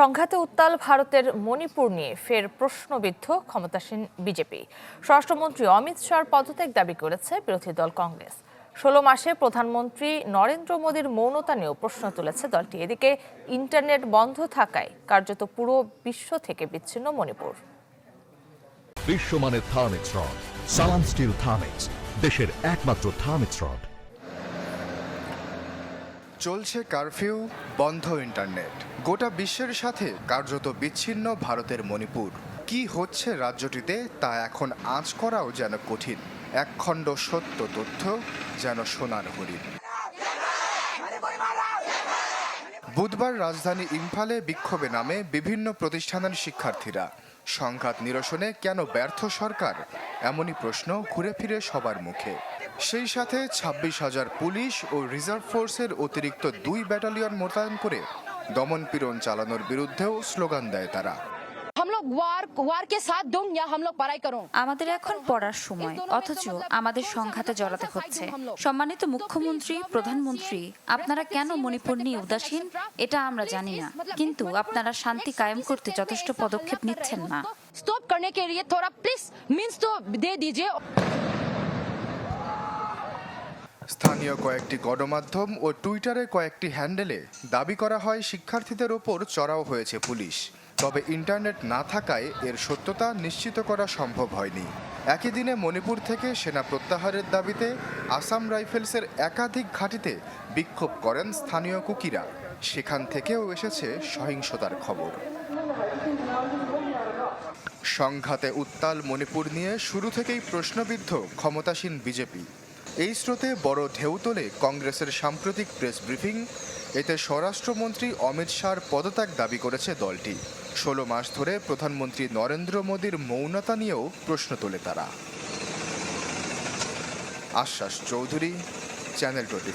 সংঘাতে উত্তাল ভারতের মণিপুর নিয়ে ফের প্রশ্নবিদ্ধ ক্ষমতাসীন বিজেপি। স্বরাষ্ট্রমন্ত্রী অমিত শাহর পদত্যাগ দাবি করেছে বিরোধী দল কংগ্রেস। ষোলো মাসে প্রধানমন্ত্রী নরেন্দ্র মোদীর মৌনতা নিয়েও প্রশ্ন তুলেছে দলটি। এদিকে ইন্টারনেট বন্ধ থাকায় কার্যত পুরো বিশ্ব থেকে বিচ্ছিন্ন মণিপুর। বিশ্বমানের Thermex rod Salam steel Thermex দেশের একমাত্র থার্মিক্স রড চলছে কারফিউ, বন্ধ ইন্টারনেট। গোটা বিশ্বের সাথে কার্যত বিচ্ছিন্ন ভারতের মণিপুর। কি হচ্ছে রাজ্যটিতে তা এখন আঁচ করাও যেন কঠিন। একখণ্ড সত্য তথ্য যেন সোনার হরিণ। বুধবার রাজধানী ইম্ফালে বিক্ষোভে নামে বিভিন্ন প্রতিষ্ঠানের শিক্ষার্থীরা। সংঘাত নিরসনে কেন ব্যর্থ সরকার? এমনই প্রশ্ন ঘুরে ফিরে সবার মুখে। সেই সাথে ছাব্বিশ হাজার পুলিশ ও রিজার্ভ ফোর্সের অতিরিক্ত দুই ব্যাটালিয়ন মোতায়েন করে দমনপীড়ন চালানোর বিরুদ্ধেও স্লোগান দেয় তারা। আমাদের এখন পড়ার সময়। অথচ আমাদের সংঘাতে জড়াতে হচ্ছে। সম্মানিত মুখ্যমন্ত্রী প্রধানমন্ত্রী আপনারা কেন মণিপুর নিয়ে উদাসীন? এটা আমরা জানি না। কিন্তু আপনারা শান্তি কায়েম করতে যথেষ্ট পদক্ষেপ নিচ্ছেন না। স্টপ করনে কে লিয়ে থোড়া প্লিজ মিন্স তো দে দিজিয়ে স্থানীয় কয়েকটি গণমাধ্যম ও টুইটারে কয়েকটি হ্যান্ডেলে দাবি করা হয় শিক্ষার্থীদের ওপর চড়াও হয়েছে পুলিশ। তবে ইন্টারনেট না থাকায় এর সত্যতা নিশ্চিত করা সম্ভব হয়নি। একই দিনে মণিপুর থেকে সেনা প্রত্যাহারের দাবিতে আসাম রাইফেলসের একাধিক ঘাঁটিতে বিক্ষোভ করেন স্থানীয় কুকিরা। সেখান থেকেও এসেছে সহিংসতার খবর। সংঘাতে উত্তাল মণিপুর নিয়ে শুরু থেকেই প্রশ্নবিদ্ধ ক্ষমতাসীন বিজেপি। এই স্রোতে বড় ঢেউ তোলে কংগ্রেসের সাম্প্রতিক প্রেস ব্রিফিং। এতে স্বরাষ্ট্রমন্ত্রী অমিত শাহর পদত্যাগ দাবি করেছে দলটি। ষোলো মাস ধরে প্রধানমন্ত্রী নরেন্দ্র মোদীর মৌনতা নিয়েও প্রশ্ন তোলে তারা। আশ্বাস চৌধুরী, চ্যানেল টোয়েন্টি